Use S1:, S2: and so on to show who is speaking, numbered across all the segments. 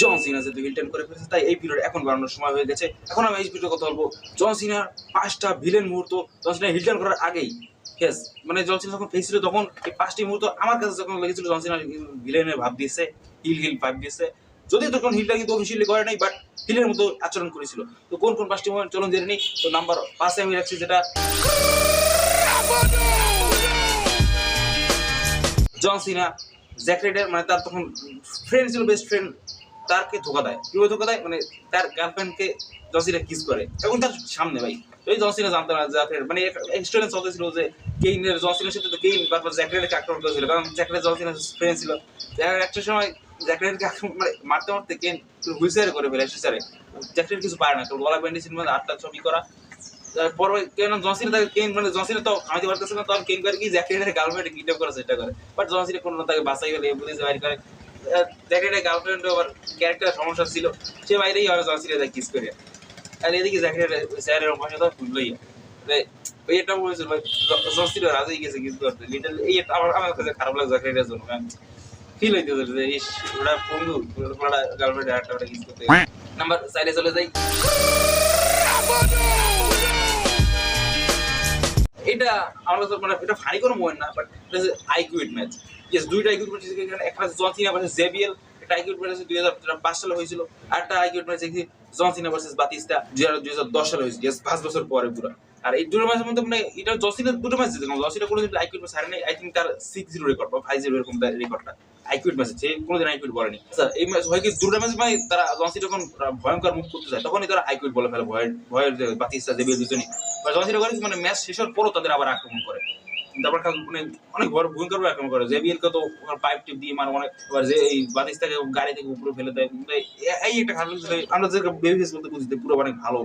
S1: জন সিনা যেহেতু হিলটেন করে ফেলেছে, তাই এই পিরিয়ড এখন বানানোর সময় হয়ে গেছে। এখন আমি এই ভিডিও কথা বলব। জন সিনার পাঁচটা ভিলেন মুহূর্ত জন সিনা হিলটেন করার আগেই ইয়েস মানে জন সিনা যখন ফেস ছিল তখন এই পাঁচটি মুহূর্ত আমার কাছে যখন লেগেছিল জন সিনা ভিলেনের ভাব দিয়েছে হিল হিল ভাব দিয়েছে। যদিও তখন হিলটা কিন্তু অফিসিয়ালি করে নাই বাট হিলের মতো আচরণ করেছিল। তো কোন কোন পাঁচটি মোমেন্ট চলুন জেনে তো নাম্বার পাঁচে আমি রাখছি যেটা জন সিনা জ্যাক মানে তার তখন ফ্রেন্ড ছিল বেস্ট ফ্রেন্ড তারকে ধোকা দেয়, কীভাবে ধোকা দেয়? মানে তার গার্লফ্রেন্ডকে জন সিনা কিস করে। এবং তার সামনে ভাই এই জন সিনা জানতো না রাইডার মানে এক্সপিরিয়েন্স চলতেছিল যে কেইনের জন সিনার সাথে তো কেইন বারবার জ্যাক রাইডারকে আক্রমণ করেছিল কারণ জ্যাক রাইডার জন সিনার ফ্রেন্ড ছিল একটা সময় জ্যাক রাইডারকে মানে মারতে মারতে কেন হুইসারে করে ফেলে হুইসারে জ্যাক রাইডার কিছু পারে না তো গলা ব্যান্ডি সিনেমা আটটা ছবি করা। পরে কেন জনসিনা তাকে কেন মানে জনসিনা তো খাওয়াতে পারতেছে না তখন কেন করে কি জ্যাকেটের গার্লফ্রেন্ড কিডন্যাপ করার চেষ্টা করে। বাট জনসিনা কোনো তাকে বাঁচাই গেলে পুলিশ বাইর করে। জ্যাকেটের গার্লফ্রেন্ড আবার ক্যারেক্টার সমস্যা ছিল। সে বাইরেই জনসিনা তাকে কিস করে। আর এদিকে জ্যাকেটের স্যারের ভাষা তো ভুললই ওই বলেছিল গেছে কিস করতে। লিটল এই আমার আমার কাছে খারাপ জন্য। ফিল হইতেছে যে ইস বন্ধু একটা ওটা কিস করতে নাম্বার সাইডে চলে যাই। এটা, আমার কাছে মানে এটা ফানি কোনো মোমেন্ট না বাট হচ্ছে আইকিউইট ম্যাচ ইয়েস এখানে একটা জনসিনা ভার্সেস জেবিএল, একটা দুই হাজার সালে হয়েছিল, আর একটা আইকিউইট ম্যাচ দেখি জন ভার্সেস বাতিস্তা দুই হাজার দশ সালে হয়েছিল। ইয়েস পাঁচ বছর পরে পুরো। আর এই দুটো ম্যাচের মধ্যে মানে এটা দুটো ম্যাচ জসিনা কোনো আইকিউইট ম্যাচ হারে নাই আই থিঙ্ক তার সিক্স জিরো রেকর্ড বা ফাইভ জিরো এরকম রেকর্ডটা। আইকিউইট ম্যাচ আছে কোনোদিন আইকিউইট বলেনি স্যার এই ম্যাচ হয় কি দুটো ম্যাচ মানে তারা জসি যখন ভয়ঙ্কর মুখ করতে যায় তখনই তারা আইকিউইট বলে ফেলে, ভয়ের ভয়ের বাতিস্তা, জেবিএল দুজনই। বা জসিনা করে মানে ম্যাচ শেষ হওয়ার পরও তাদের আবার আক্রমণ করে। তারপর খালি মানে অনেক বড় ভাবে আক্রমণ করে জেবিএল কে তো পাইপ টিপ দিয়ে মানে অনেক যে এই বাতিস্তাকে গাড়ি থেকে উপরে ফেলে দেয়। মানে এই একটা খারাপ আমরা যে বেবি ফেস বলতে বুঝতে পুরো অনেক ভালো,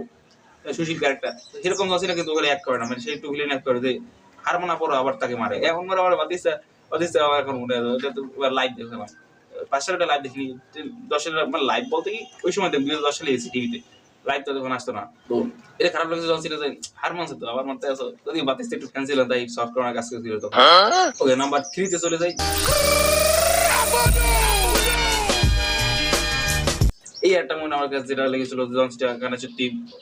S1: সুশীল ক্যারেক্টার সেরকম জসিনা কিন্তু ওখানে অ্যাক্ট করে না। মানে সে একটু ভিলেন অ্যাক্ট করে যে হার মানা পরও আবার তাকে মারে। এখন মারে আমার বাতিস্তা বাতিস্তা আমার এখন মনে হয় তো লাইভ দেখলাম। পাঁচ সালে লাইভ দেখিনি, দশ সালে মানে লাইভ বলতে কি, ওই সময় দেখ দুই দশ সালে এসেছি টিভিতে লাইভ তো তখন আসতো না। তো এটা খারাপ লাগছে হার মানছে তো আবার মানতে আসো। যদি বাতিস্তা একটু ক্যান্সেল হয় তাই সফট করার কাজ তো। ওকে নাম্বার থ্রিতে চলে যাই। এই একটা মনে আমার কাছে যেটা লেগেছিল জন সিনা গানের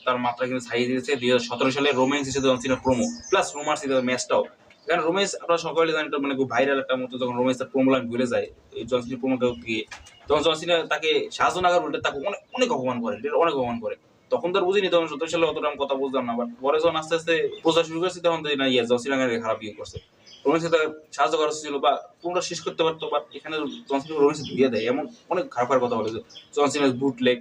S1: তার মাত্রা কিন্তু ছাড়িয়ে দিয়েছে। দুই হাজার সতেরো সালে রোম্যান্স হিসেবে জন সিনা প্রোমো প্লাস রোমান্স হিসেবে ম্যাচটাও কারণ রোমেশ আপনারা সকলে জানেন মানে খুব ভাইরাল একটা মতো যখন রোমেশ তার প্রোমো ভুলে যায় এই জন সিনা প্রোমোটা গিয়ে। তখন জন সিনা তাকে শাহজাহান উল্টে তাকে অনেক অনেক অপমান করে অনেক অপমান করে। তখন তো আর বুঝিনি তখন সত্তর সালে অতটা আমি কথা বুঝতাম না বাট পরে যখন আস্তে আস্তে বোঝা শুরু করছি তখন দেখি না ইয়ে সিনা খারাপ ইয়ে করছে। তাকে সাহায্য করা ছিল বা পুরোটা শেষ করতে পারতো বাট এখানে জন সিনা দিয়ে দেয়, এমন অনেক খারাপ খারাপ কথা বলে বুট লেগ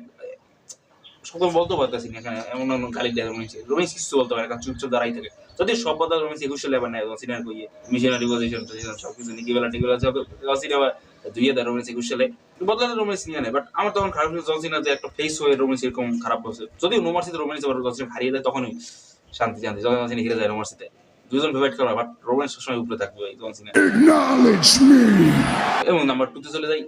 S1: সকল বলতে পারতেছি না এখানে এমন এমন গালি দেয় রমেশ রমেশ কিছু বলতে পারে কারণ চুপচাপ দাঁড়াই থাকে। যদি সব কথা রমেশ একুশ সালে আবার নেয় সিনিয়র কইয়ে মিশনারি পজিশন পজিশন সব কিছু নিকিবেলা টিকিবেলা সব রসিন আবার দুইয়ে দেয় রমেশ একুশ সালে বদলালে রমেশ নিয়ে নেয় বাট আমার তখন খারাপ জনসিনা যে একটা ফেস হয়ে রমেশ এরকম খারাপ নোমার্সিতে রমেশ আবার জনসিনা হারিয়ে দেয় তখনই শান্তি শান্তি জনসিনা হিরে যায় নোমার্সিতে দুজন ফেভারিট করা বাট রমেশ সবসময় উপরে থাকবে
S2: Acknowledge
S1: এবং নাম্বার টুতে চলে যাই।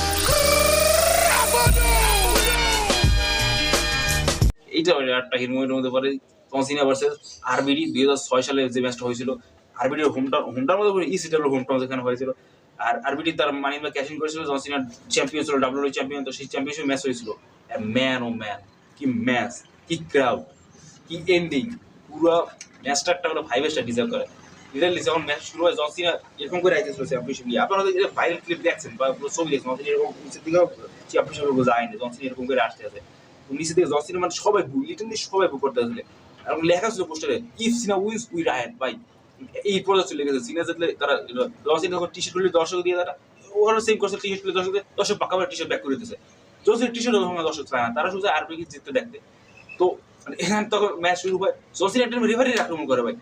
S1: এইটা একটা হিরমোয়ের মধ্যে পরে তনসিনা ভার্সেস আরবিডি দুই হাজার ছয় সালে যে ম্যাচটা হয়েছিল আরবিডির হোমটাউন হোমটাউন মধ্যে পরে ইসিডাব্লিউ হোমটাউন যেখানে হয়েছিল। আর আরবিডি তার মানি বা ক্যাশিং করেছিল জনসিনা চ্যাম্পিয়ন ছিল ডাব্লিউ চ্যাম্পিয়ন তো সেই চ্যাম্পিয়নশিপ ম্যাচ হয়েছিল। ম্যান ও ম্যান কি ম্যাচ কি ক্রাউড কি এন্ডিং পুরো ম্যাচটা একটা করে ফাইভ স্টার ডিজার্ভ করে। লিটারলি যখন ম্যাচ শুরু হয় জনসিনা এরকম করে আইতেছিল চ্যাম্পিয়নশিপ নিয়ে আপনারা যদি ভাইরাল ক্লিপ দেখছেন বা পুরো ছবি দেখছেন জনসিনা এরকম নিচের দিকেও চ্যাম্পিয়নশিপ যায়নি জনসিনা এরকম করে আসতে আছে। নিচে থেকে জসিনা মানে সবাই বু লিটারলি সবাই বু করতে আসলে। এবং লেখা ছিল পোস্টারে if Cena wins we riot ভাই। এই পর্যন্ত চলে গেছে। সিনা জিতলে তারা জসিনা যখন টি শার্ট খুলে দর্শক দিয়ে তারা ওখানে সেম করছে টি শার্ট দর্শক দিয়ে, দর্শক পাকা টি শার্ট ব্যাক করে দিতেছে। জসিনা টি শার্ট ওখানে দর্শক চায় না, তারা শুধু আরবি কি জিততে দেখতে। তো মানে এখানে তখন ম্যাচ শুরু হয় জসিনা একটা রেফারি আক্রমণ করে ভাই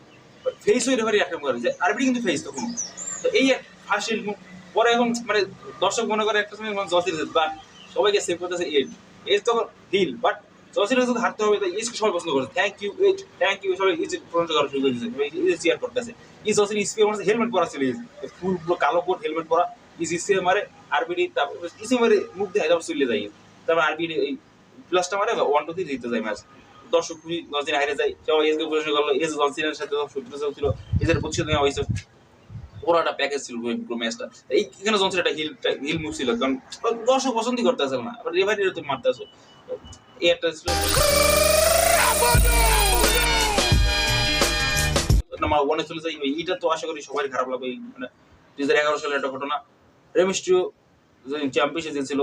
S1: ফেস হয়ে রেফারি আক্রমণ করে, যে আরবি কিন্তু ফেস তখন। তো এই ফার্স্ট পরে এখন মানে দর্শক মনে করে একটা সময় জসিনা বাট সবাইকে সেভ করতেছে এড এজ তখন হিল বাট হবে তাই সবাই পছন্দ thank you Edge thank you সবাই ইজ প্রশংসা করা শুরু ইজ করতেছে ইজ মানে হেলমেট পরা ছিল ইজ ফুল পুরো কালো কোট হেলমেট পরা ইজ স্পিয়ার মারে আরবিডি তারপর ইসে মারে মুখ দিয়ে তারপর চলে যায় তারপর আরবিডি এই প্লাসটা মারে ওয়ান টু জিতে যায় ম্যাচ দর্শক খুবই জসিনা হারে যায় সবাই প্রশংসা করল এজ জসিনার সাথে ছিল এজের প্রতিশোধ নেওয়া হয়েছে পুরো একটা প্যাকেজ ছিল পুরো- ম্যাচটা এই এখানে জনসন একটা হিল হিল মুভ ছিল, কারণ দর্শক পছন্দই করতে আসল না। আবার রেফারিরা তুমি মারতে আসো এই একটা ছিল। নাম্বার ওয়ানে চলে যাই। ওই এটা তো আশা করি সবাই খারাপ লাগবে। মানে দুই হাজার এগারো সালের একটা ঘটনা। রেমিস্ট্রিও চ্যাম্পিয়নশিপ জিতছিল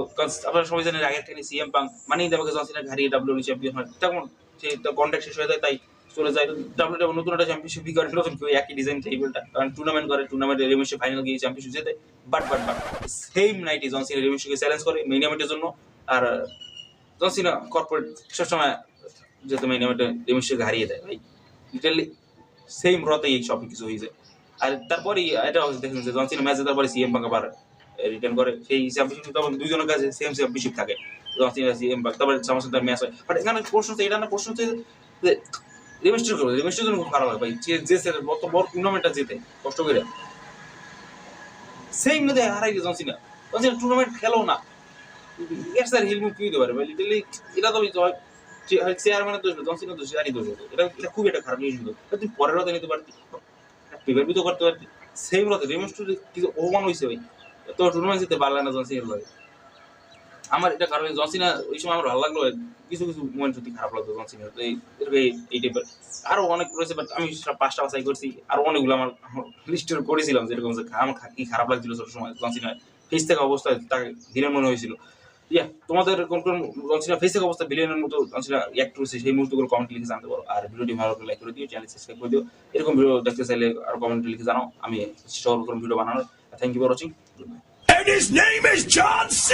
S1: আপনারা সবাই জানেন আগের থেকে সিএম পাং মানে আমাকে জনসিনা হারিয়ে ডাব্লিউ চ্যাম্পিয়ন হয়। তখন সেই কন্ট্যাক্ট শেষ হয়ে যায়, তাই চলে যায়। ডাব্লিউ ডাব্লিউ নতুন একটা চ্যাম্পিয়নশিপ করে নতুন কেউ একই ডিজাইন টেবিলটা কারণ টুর্নামেন্ট করে টুর্নামেন্টে রেমিস্ট্রি ফাইনাল গিয়ে চ্যাম্পিয়নশিপ জেতে। বাট বাট বাট সেম নাইটে জনসিনা রেমিস্ট্রিকে চ্যালেঞ্জ করে মেইন ইভেন্টের জন্য। আর জনসিনা কর্পোরেট সবসময় যেহেতু মেইন ইভেন্টে হারিয়ে দেয় ভাই লিটারলি সেম রতে এই সব কিছু হয়েছে। আর তারপরে এটা দেখেন যে জনসিনা ম্যাচে তারপরে সিএম পাঙ্ক আবার রিটার্ন করে। সেই চ্যাম্পিয়নশিপ তখন দুজনের কাছে সেম চ্যাম্পিয়নশিপ থাকে। জনসিনা সিএম পাঙ্ক তারপরে সাথে ম্যাচ হয়। বাট এখানে প্রশ্ন হচ্ছে, এটা না প্রশ্ন হচ্ছে রেমিস্ট্রি করবে রেমিস্ট্রির জন্য খুব খারাপ হয় ভাই। অত বড় টুর্নামেন্টটা জিতে, কষ্ট করে। সেম নদী হারাই দিয়ে জনসিনা জনসিনা টুর্নামেন্ট খেলো না। এর স্যার কি দিতে পারে ভাই? লিটারলি এটা তো চেয়ারম্যানের দোষ জনসিনা দোষ জানি দোষ এটা এটা খুব একটা খারাপ জিনিস তুই পরের রাতে নিতে পারতি। পেপার তো করতে পারতি। সেম রাতে রেমিস্ট্রি কিছু অপমান হয়েছে ভাই। তো টুর্নামেন্ট জিতে পারলে না জনসিনার লাগে। আমার এটা কারণে জনসিনা ওই সময় আমার ভালো লাগল, কিছু কিছু মোমেন্ট সত্যি খারাপ লাগতো জনসিনার তো এই এই টাইপের আরও অনেক রয়েছে বাট আমি পাঁচটা বাছাই করছি। আর অনেকগুলো আমার লিস্ট করেছিলাম, যেরকম যে আমার কি খারাপ লাগছিল সব সময় জনসিনা ফেস থেকে অবস্থায় তাকে ভিলেন মনে হয়েছিল। ইয়া, তোমাদের কোন কোন জনসিনা ফেস থেকে অবস্থা ভিলেনের মতো জনসিনা অ্যাক্ট করেছে, সেই মুহূর্তগুলো কমেন্ট লিখে জানতে পারো। আর ভিডিওটি ভালো লাগলে লাইক করে দিও চ্যানেল সাবস্ক্রাইব করে দিও। এরকম ভিডিও দেখতে চাইলে আর কমেন্ট লিখে জানাও। আমি চেষ্টা করব ভিডিও বানানোর thank you for watching
S2: And his name is John C.